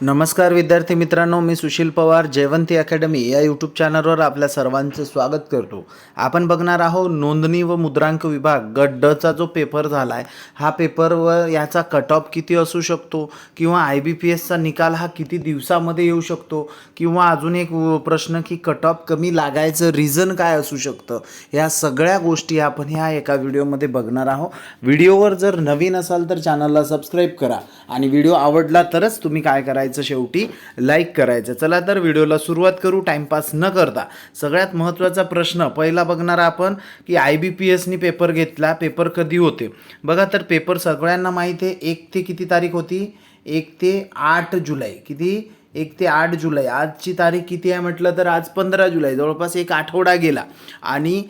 नमस्कार विद्यार्थी मित्रांनो मी सुशील पवार जयवंती अकॅडमी या यूट्यूब चॅनलवर आपल्या सर्वांचं स्वागत करतो. आपण बघणार आहोत नोंदणी व मुद्रांक विभाग गट डचा जो पेपर झाला आहे हा पेपरवर याचा कट ऑफ किती असू शकतो किंवा आय बी पी एसचा निकाल हा किती दिवसामध्ये येऊ शकतो किंवा अजून एक प्रश्न की कट ऑफ कमी लागायचं रिझन काय असू शकतं? या सगळ्या गोष्टी आपण ह्या एका व्हिडिओमध्ये बघणार आहोत. व्हिडिओवर जर नवीन असाल तर चॅनलला सबस्क्राईब करा. आणि व्हिडिओ आवडला तरच तुम्ही काय करायचं? शेवटी लाईक करायचं. चला तर व्हिडिओला सुरुवात करू टाइमपास न करता. सगळ्यात महत्त्वाचा प्रश्न पहिला बघणार आपण की आय बी पी एसनी पेपर घेतला पेपर कधी होते? बघा तर पेपर सगळ्यांना माहीत आहे एक ते किती तारीख होती? एक ते आठ जुलै. किती? एक ते आठ जुलै. आजची तारीख किती आहे म्हटलं तर आज पंधरा जुलै. जवळपास एक आठवडा गेला. आणि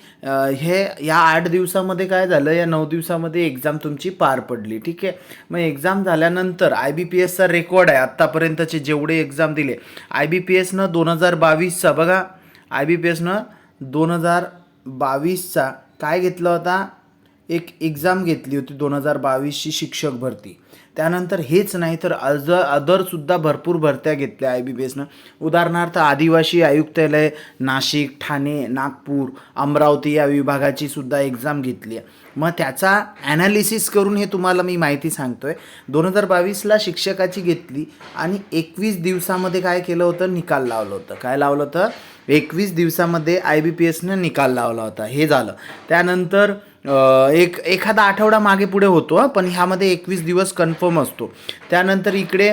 हे या आठ दिवसामध्ये काय झालं? या नऊ दिवसामध्ये एक्झाम तुमची पार पडली. ठीक आहे? मग एक्झाम झाल्यानंतर आय बी पी एसचा रेकॉर्ड आहे. आत्तापर्यंतचे जेवढे एक्झाम दिले. आय बी पी एसनं दोन हजार बावीसचा बघा. आय बी पी एसनं दोन हजार बावीसचा. काय घेतला होता? एक एक्झाम घेतली होती दोन हजार बावीसची शिक्षक भरती. त्यानंतर हेच नाही तर अज अदरसुद्धा भरपूर भरत्या घेतल्या आय बी पी एसनं उदाहरणार्थ आदिवासी आयुक्तालय नाशिक ठाणे नागपूर अमरावती या विभागाची सुद्धा एक्झाम घेतली आहे. मग त्याचा ॲनालिसिस करून हे तुम्हाला मी माहिती सांगतोय. दोन हजार बावीसला शिक्षकाची घेतली आणि एकवीस दिवसामध्ये काय केलं होतं? निकाल लावलं होतं. काय लावलं होतं? एकवीस दिवसामध्ये आय बी पी एसनं निकाल लावला होता. हे झालं. त्यानंतर एक एखादा आठवडा मागे पुढे होतो पण ह्यामध्ये एकवीस दिवस कन्फर्म असतो. त्यानंतर इकडे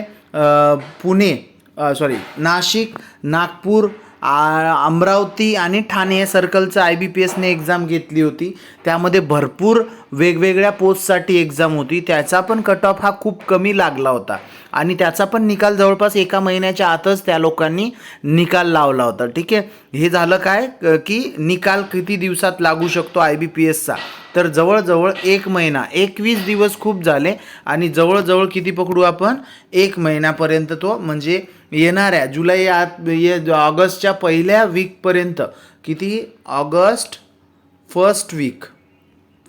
पुणे सॉरी नाशिक नागपूर आ- अमरावती आणि ठाणे या सर्कलचं आय बी पी एसने एक्झाम घेतली होती. त्यामध्ये भरपूर वेगवेगळ्या पोस्टसाठी एक्झाम होती. त्याचा पण कट ऑफ हा खूप कमी लागला होता. आणि त्याचा पण निकाल जवळपास एका महिन्याच्या आतच त्या लोकांनी निकाल लावला होता. ठीक आहे? हे झालं काय? की निकाल किती दिवसात लागू शकतो आय बी पी एसचा तर जवळजवळ एक महिना एकवीस दिवस खूप झाले आणि जवळजवळ किती पकडू आपण? एक महिन्यापर्यंत तो म्हणजे येणाऱ्या जुलै आत ये ऑगस्टच्या पहिल्या वीकपर्यंत किती? ऑगस्ट फर्स्ट वीक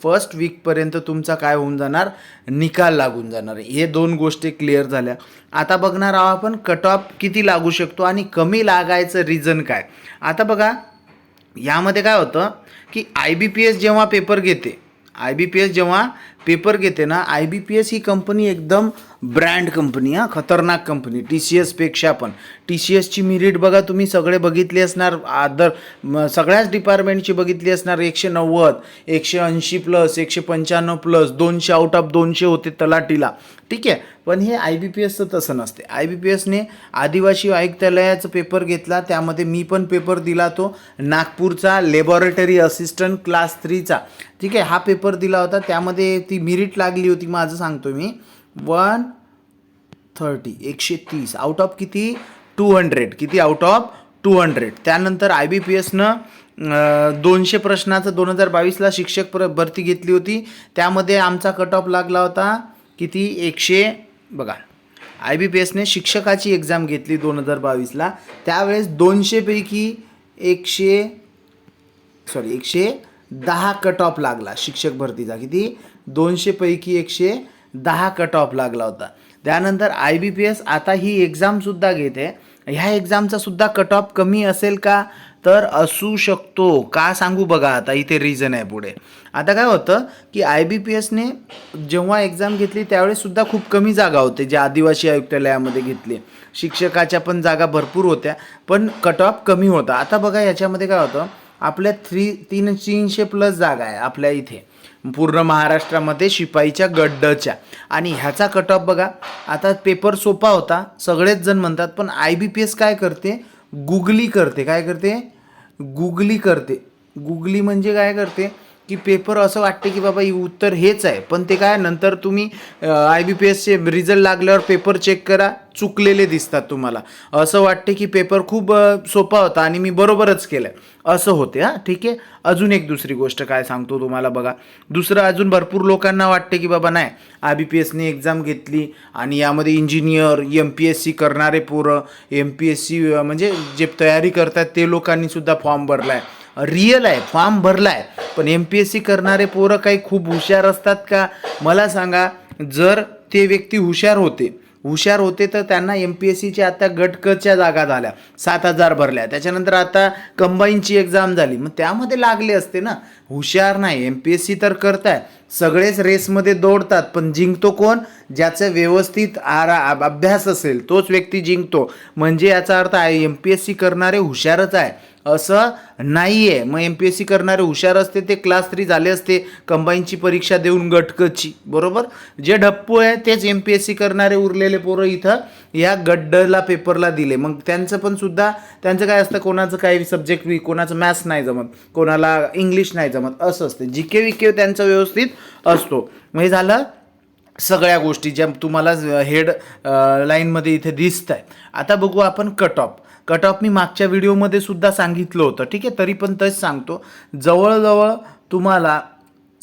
फर्स्ट वीकपर्यंत तुमचा काय होऊन जाणार? निकाल लागून जाणार हे दोन गोष्टी क्लिअर झाल्या. आता बघणार आहोत आपण कट ऑफ किती लागू शकतो आणि कमी लागायचं रिझन काय? आता बघा यामध्ये काय होतं की आय बी पी एस जेव्हा पेपर घेते आय बी पी एस जेव्हा पेपर घेते ना आय बी पी एस ही कंपनी एकदम ब्रँड कंपनी हा खतरनाक कंपनी टी सी एसपेक्षा पण. टी सी एसची मिरिट बघा तुम्ही सगळे बघितली असणार आदर सगळ्याच डिपार्टमेंटची बघितली असणार एकशे नव्वद एकशे ऐंशी प्लस एकशे पंच्याण्णव प्लस दोनशे आउट ऑफ दोनशे होते तलाटीला ठीक आहे? पण हे आय बी पी एसचं तसं नसते. आय बी पी एसने आदिवासी आयुक्तालयाचा पेपर घेतला त्यामध्ये मी पण पेपर दिला तो नागपूरचा लेबॉरेटरी असिस्टंट क्लास थ्रीचा ठीक आहे? हा पेपर दिला होता त्यामध्ये ती मिरिट लागली होती माझं सांगतो मी. वन थर्टी एकशे तीस आउट ऑफ किती? टू हंड्रेड किती आउट ऑफ टू हंड्रेड त्यानंतर आय बी पी एसनं दोनशे प्रश्नाचं दोन हजार बावीसला शिक्षक प्र भरती घेतली होती. त्यामध्ये आमचा कट ऑफ लागला होता. किती? एकशे बघा. आय बी पी एसने शिक्षकाची एक्झाम घेतली दोन हजार बावीसला. त्यावेळेस दोनशेपैकी एकशे सॉरी एकशे दहा कट ऑफ लागला शिक्षक भरतीचा. किती? दोनशेपैकी एकशे दहा कट ऑफ लागला होता. त्यानंतर आय बी पी एस आता ही एक्झामसुद्धा घेते. ह्या एक्झामचा सुद्धा कट ऑफ कमी असेल का? तर असू शकतो. का सांगू बघा आता इथे रिझन आहे पुढे. आता काय होतं की आय बी पी एसने जेव्हा एक्झाम घेतली त्यावेळेससुद्धा खूप कमी जागा होते जे आदिवासी आयुक्तालयामध्ये घेतली. शिक्षकाच्या पण जागा भरपूर होत्या पण कट ऑफ कमी होता. आता बघा याच्यामध्ये काय होतं आपल्या थ्री तीन तीनशे प्लस जागा आहे आपल्या इथे. पूर्ण महाराष्ट्रामध्ये शिपाईच्या गड्डच्या. आणि ह्याचा कट ऑफ बघा. आता पेपर सोपा होता. सगळेच जण म्हणतात पण आय बी पी एस काय करते? गुगली करते. काय करते? गुगली करते. गुगली म्हणजे काय करते? की पेपर असं वाटते की बाबा ही उत्तर हेच आहे. पण ते काय नंतर तुम्ही आय बी पी एसचे रिझल्ट लागल्यावर पेपर चेक करा चुकलेले दिसतात तुम्हाला. असं वाटते की पेपर खूप सोपा होता आणि मी बरोबरच केलं असं होते हां ठीक आहे? अजून एक दुसरी गोष्ट काय सांगतो तुम्हाला बघा. दुसरं अजून भरपूर लोकांना वाटते की बाबा नाही आय बी पी एसने एक्झाम घेतली आणि यामध्ये engineer M P S C करणारे पोरं एम पी एस सी म्हणजे जे तयारी करतात ते लोकांनी सुद्धा फॉर्म भरला आहे रिअल आहे फॉर्म भरला आहे. पण एम पी एस सी करणारे पोरं काही खूप हुशार असतात का? मला सांगा जर ते व्यक्ती हुशार होते हुशार होते तर त्यांना एम पी एस सीच्या आता गटकच्या जागा झाल्या सात हजार भरल्या. त्याच्यानंतर आता कंबाईनची एक्झाम झाली. मग त्यामध्ये लागले असते ना. हुशार नाही एम पी एस सी तर करताय. सगळेच रेसमध्ये दौडतात पण जिंकतो कोण? ज्याचं व्यवस्थित आरा अभ्यास असेल तोच व्यक्ती जिंकतो. म्हणजे याचा अर्थ आहे एम पी एस सी करणारे हुशारच आहे. असं नाही आहे मग एम पी एस सी करणारे हुशार असते ते क्लास थ्री झाले असते कंबाईनची परीक्षा देऊन गटकची. बरोबर? जे ढप्पू आहे तेच एम पी एस सी करणारे उरलेले पोरं इथं या गड्डला पेपरला दिले. मग त्यांचं पण सुद्धा त्यांचं काय असतं कोणाचं काही सब्जेक्ट वी कोणाचं मॅथ्स नाही जमत कोणाला इंग्लिश नाही जमत असं असतं. जी के वी के त्यांचं व्यवस्थित असतो. मग हे झालं सगळ्या गोष्टी ज्या तुम्हाला हेड लाईनमध्ये इथे दिसत आहे आता बघू आपण कट ऑफ कट ऑफ मी मागच्या व्हिडिओमध्ये सुद्धा सांगितलं होतं. ठीक आहे तरी पण तेच सांगतो. जवळजवळ तुम्हाला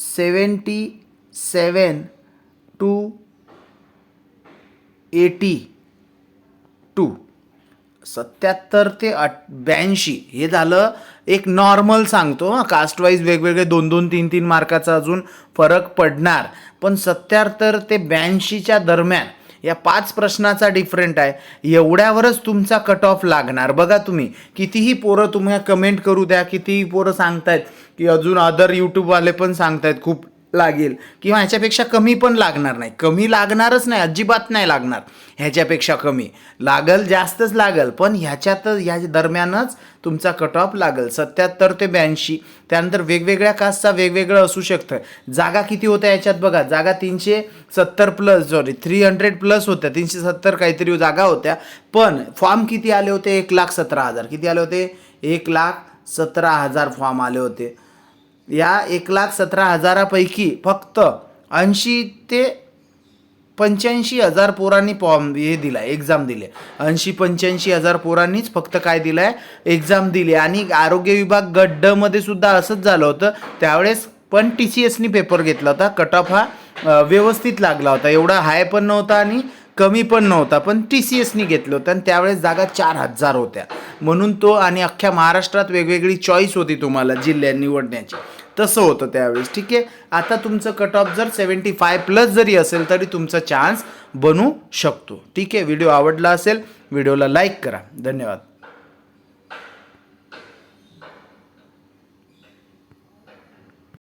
seventy seven to eighty two सत्याहत्तर ते अट ब्याऐंशी हे झालं एक नॉर्मल सांगतो हां. कास्टवाईज वेगवेगळे दोन दोन तीन तीन मार्काचा अजून फरक पडणार. पण सत्याहत्तर ते ब्याऐंशीच्या दरम्यान या पाच प्रश्नाचा डिफरंट आहे. एवढ्यावरच तुमचा कट ऑफ लागणार. बघा तुम्ही कितीही पोरं तुम्हाला कमेंट करू द्या कितीही पोरं सांगतायत की अजून अदर यूट्यूबवाले पण सांगतायत खूप लागेल. किंवा ह्याच्यापेक्षा कमी पण लागणार नाही. कमी लागणारच नाही अजिबात नाही लागणार. ह्याच्यापेक्षा कमी. लागल जास्तच लागल पण ह्याच्यातच ह्या दरम्यानच तुमचा कट ऑफ लागेल. सत्याहत्तर ते ब्याऐंशी. त्यानंतर वेगवेगळ्या कास्टचा वेगवेगळं असू शकतं. जागा किती होत्या याच्यात बघा. जागा तीनशे सत्तर plus sorry three hundred plus होत्या. तीनशे सत्तर काहीतरी जागा होत्या. पण फॉर्म किती आले होते? एक लाख सतरा हजार. किती आले होते? एक लाख सतरा हजार फॉर्म आले होते. या एक लाख सतरा हजारापैकी फक्त ऐंशी ते पंच्याऐंशी हजार पोरांनी फॉर्म हे दिला एक्झाम दिले. ऐंशी पंच्याऐंशी हजार पोरांनीच फक्त काय दिलं आहे एक्झाम दिली. आणि आरोग्य विभाग गड्डमध्ये सुद्धा असंच झालं होतं. त्यावेळेस पण टी सी एसनी पेपर घेतला होता. कट ऑफ हा व्यवस्थित लागला होता. एवढा हाय पण नव्हता आणि कमी पण नव्हता पण टी सी एसनी घेतलं होतं आणि त्यावेळेस जागा चार हजार होत्या. म्हणून तो आणि अख्ख्या महाराष्ट्रात वेगवेगळी चॉईस होती तुम्हाला जिल्ह्या निवडण्याची. तसं होतं त्यावेळेस ठीक आहे? आता तुमचं कट ऑफ जर सेवन्टी फाय प्लस जरी असेल तरी तुमचा चान्स बनू शकतो. ठीक आहे? व्हिडिओ आवडला असेल व्हिडिओला लाईक करा. धन्यवाद.